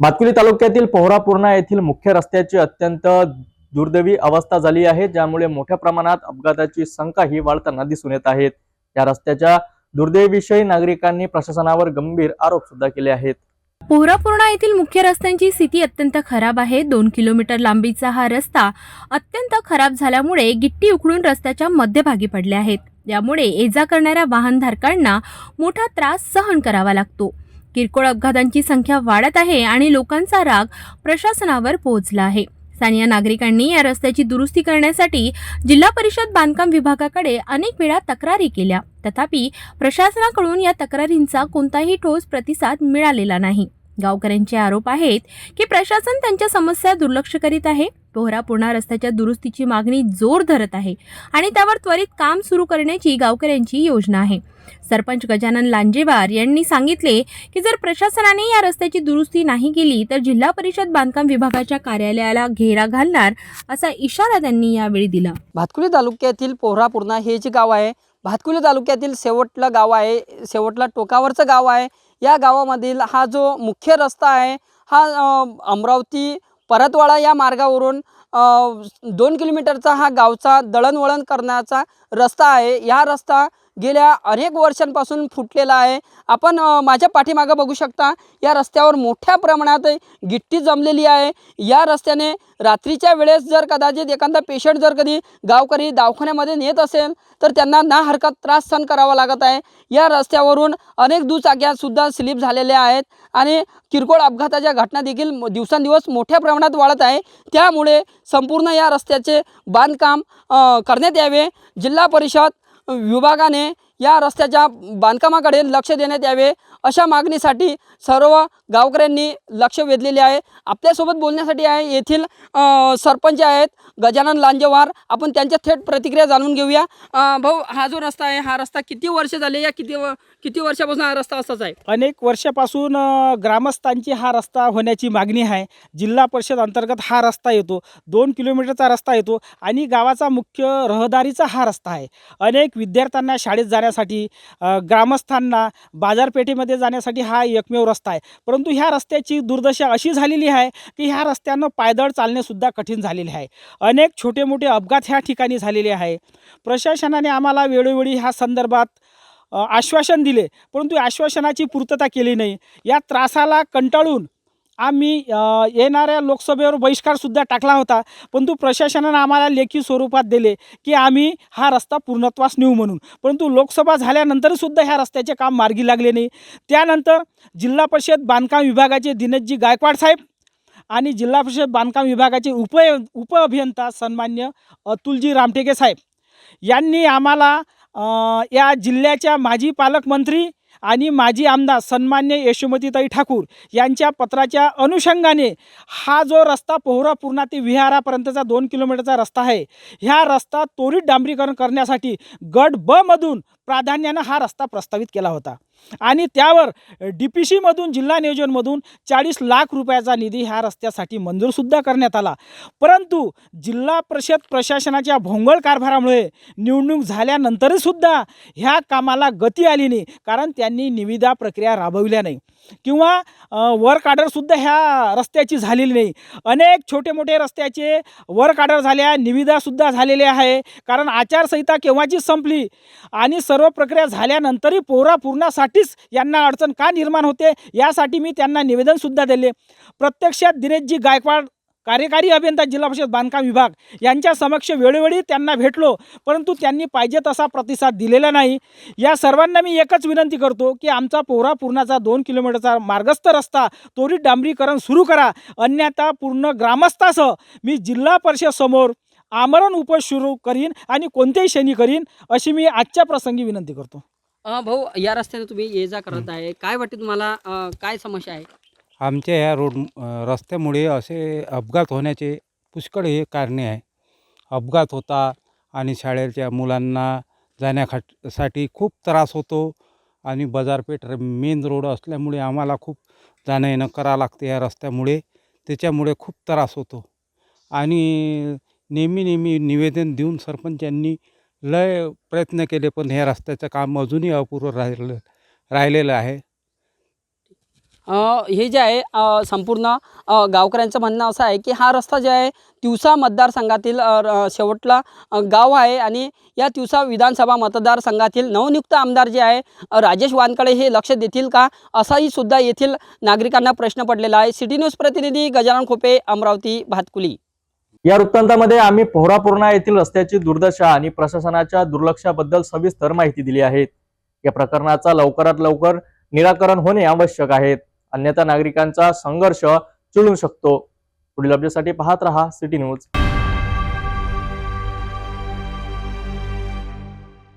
भातकुली तालुक्यातील पोहरापूर्णा येथील मुख्य रस्त्याची अत्यंत दुर्दैवी अवस्था झाली आहे ज्यामुळे मोठ्या प्रमाणात अपघाताची संख्या ही वाढताना दिसून येत आहेत या रस्त्याच्या दुर्दैवीविषयी नागरिकांनी प्रशासनावर गंभीर आरोप सुद्धा केले आहेत. पोहरापूर्णा येथील मुख्य रस्त्यांची स्थिती अत्यंत खराब आहे. दोन किलोमीटर लांबीचा हा रस्ता अत्यंत खराब झाल्यामुळे गिट्टी उखडून रस्त्याच्या मध्यभागी पडल्या आहेत. यामुळे ये जा करणाऱ्या वाहनधारकांना मोठा त्रास सहन करावा लागतो. किरकोळ अपघातांची संख्या वाढत आहे आणि लोकांचा राग प्रशासनावर पोहोचला आहे. स्थानीय नागरिकांनी या रस्त्याची दुरुस्ती करण्यासाठी जिल्हा परिषद बांधकाम विभागाकडे अनेक वेळा तक्रारी केल्या. तथापि प्रशासनाकडून या तक्रारींचा कोणताही ठोस प्रतिसाद मिळालेला नाही. गावकऱ्यांचे आरोप आहेत की प्रशासन त्यांच्या समस्या दुर्लक्ष करीत आहे. पोहरा पूर्णा रस्त्याच्या दुरुस्तीची मागणी जोर धरत आहे आणि त्यावर त्वरित काम सुरू करण्याची गावकऱ्यांची योजना आहे. सरपंच गजानन लांजेवार यांनी सांगितले की जर प्रशासनाने या रस्त्याची दुरुस्ती नाही केली तर जिल्हा परिषद बांधकाम विभागाच्या कार्यालयाला घेरा घालणार असा इशारा त्यांनी यावेळी दिला. भातकुली तालुक्यातील पोहरापूर्णा हे जे गाव आहे भातकुली तालुक्यातील शेवटलं गाव आहे शेवटला टोकावरचं गाव आहे. या गावामधील हा जो मुख्य रस्ता आहे हा अमरावती परतवाडा या मार्गावरून दोन किलोमीटरचा हा गावचा दळणवळण करण्याचा रस्ता आहे. या रस्ता गेल्या अनेक वर्षांपासून फुटलेला आहे. आपण माझ्या पाठीमागं बघू शकता या रस्त्यावर मोठ्या प्रमाणात गिट्टी जमलेली आहे. या रस्त्याने रात्रीच्या वेळेस जर कदाचित एखादा पेशंट जर कधी गावकरी दवाखान्यामध्ये नेत असेल तर त्यांना ना हरकत त्रास सहन करावा लागत आहे. या रस्त्यावरून अनेक दुचाक्यासुद्धा स्लिप झालेल्या आहेत आणि किरकोळ अपघाताच्या घटना देखील दिवसांदिवस दिवसेंदिवस मोठ्या प्रमाणात वाढत आहे. त्यामुळे संपूर्ण या रस्त्याचे बांधकाम करण्यात यावे. जिल्हा परिषद विभागाने या रस्त्याच्या बांधकामाकडे लक्ष देण्यात यावे अशा मागणीसाठी सर्व गावकऱ्यांनी लक्ष वेधलेले आहे. आपल्यासोबत बोलण्यासाठी आहे येथील सरपंच आहेत गजानन लांजेवार. आपण त्यांच्या थेट प्रतिक्रिया जाणून घेऊया. भाऊ हा जो रस्ता आहे हा रस्ता किती वर्ष झाले या किती व- किती वर्षापासून हा रस्ता असाच आहे? अनेक वर्षापासून ग्रामस्थांची हा रस्ता होण्याची मागणी आहे. जिल्हा परिषद अंतर्गत हा रस्ता येतो. दोन किलोमीटरचा रस्ता येतो आणि गावाचा मुख्य रहदारीचा हा रस्ता आहे. अनेक विद्यार्थ्यांना शाळेत जाण्यासाठी ग्रामस्थांना बाजारपेठेमध्ये जाण्यासाठी हा एकमेव रस्ता आहे. परंतु ह्या रस्त्याची दुर्दशा अशी झालेली आहे की ह्या रस्त्यानं पायदळ चालणेसुद्धा कठीण झालेले आहे. अनेक छोटे मोठे अपघात ह्या ठिकाणी झालेले आहे. प्रशासनाने आम्हाला वेळोवेळी ह्या संदर्भात आश्वासन दिले परंतु आश्वासनाची पूर्तता केली नाही. या त्रासाला कंटाळून आम्ही येणाऱ्या लोकसभेवर बहिष्कारसुद्धा टाकला होता. परंतु प्रशासनानं आम्हाला लेखी स्वरूपात दिले की आम्ही हा रस्ता पूर्णत्वास नेऊ म्हणून. परंतु लोकसभा झाल्यानंतरसुद्धा ह्या रस्त्याचे काम मार्गी लागले नाही. त्यानंतर जिल्हा परिषद बांधकाम विभागाचे दिनेशजी गायकवाड साहेब आणि जिल्हा परिषद बांधकाम विभागाचे उप उप अभियंता सन्मान्य अतुलजी रामटेके साहेब यांनी आम्हाला या जिल्ह्याच्या माजी पालकमंत्री आणि माजी आमदार सन्मान्य यशोमतीताई ठाकूर यांच्या पत्राच्या अनुषंगाने हा जो रस्ता पोहरा पूर्णा ते विहारापर्यंतचा दोन किलोमीटरचा रस्ता आहे ह्या रस्ता त्वरित डांबरीकरण करण्यासाठी गट ब मधून प्राधान्यानं हा रस्ता प्रस्तावित केला होता. आणि त्यावर डी पी सीमधून जिल्हा नियोजनमधून चाळीस लाख रुपयाचा निधी ह्या रस्त्यासाठी मंजूरसुद्धा करण्यात आला. परंतु जिल्हा परिषद प्रशासनाच्या भोंगळ कारभारामुळे निवडणूक झाल्यानंतरसुद्धा ह्या कामाला गती आली नाही कारण त्यांनी निविदा प्रक्रिया राबविल्या नाही. किंवा वर्क ऑर्डरसुद्धा ह्या रस्त्याची झालेली नाही. अनेक छोटे मोठे रस्त्याचे वर्क ऑर्डर झाल्या निविदासुद्धा झालेल्या आहे. कारण आचारसंहिता केव्हाची संपली आणि सर्व प्रक्रिया झाल्यानंतरही पोरा साठीच यांना अडचण का निर्माण होते? यासाठी मी त्यांना निवेदनसुद्धा दिले. प्रत्यक्षात दिनेशजी गायकवाड कार्यकारी अभियंता जिल्हा परिषद बांधकाम विभाग यांच्या समक्ष वेळोवेळी त्यांना भेटलो परंतु त्यांनी पाहिजे तसा प्रतिसाद दिलेला नाही. या सर्वांना मी एकच विनंती करतो की आमचा पोहरा पूर्णाचा दोन किलोमीटरचा मार्गस्थ रस्ता त्वरित डांबरीकरण सुरू करा. अन्यथा पूर्ण ग्रामस्थासह मी जिल्हा परिषद समोर आमरण उपोष सुरू करीन आणि कोणत्याही क्षणी करीन अशी मी आजच्या प्रसंगी विनंती करतो. भाऊ या रस्त्याने तुम्ही ये जा करत आहे. काय वाटते तुम्हाला अ, काय समस्या आहे? आमच्या ह्या रोड अ, रस्त्यामुळे असे अपघात होण्याचे पुष्कळ हे कारणे आहे. अपघात होता आणि शाळेच्या मुलांना जाण्याखाटसाठी खूप त्रास होतो आणि बाजारपेठ मेन रोड असल्यामुळे आम्हाला खूप जाणं येणं करावं लागते या रस्त्यामुळे. त्याच्यामुळे खूप त्रास होतो. आणि नेहमी नेहमी निवेदन देऊन सरपंचांनी लय प्रयत्न केले पण ह्या रस्त्याचं काम अजूनही अपूर्व राहिलं राहिलेलं आहे. हे जे आहे संपूर्ण गावकऱ्यांचं म्हणणं असं आहे की हा रस्ता जे आहे तिवसा मतदारसंघातील शेवटला गाव आहे आणि या तिवसा विधानसभा मतदारसंघातील नवनियुक्त आमदार जे आहे राजेश वानकडे हे लक्ष देतील का? असाही सुद्धा येथील नागरिकांना प्रश्न पडलेला आहे. सिटी न्यूज प्रतिनिधी गजानन खोपे अमरावती भातकुली. या वृत्तांतामध्ये आम्ही पोहरापूर्णा येथील रस्त्याची दुर्दशा आणि प्रशासनाच्या दुर्लक्षाबद्दल सविस्तर माहिती दिली आहे. या प्रकरणाचा लवकरात लवकर निराकरण होणे आवश्यक आहे. अन्यथा नागरिकांचा संघर्ष चुळू शकतो. पुढील अपडेटसाठी पाहत रहा. City news.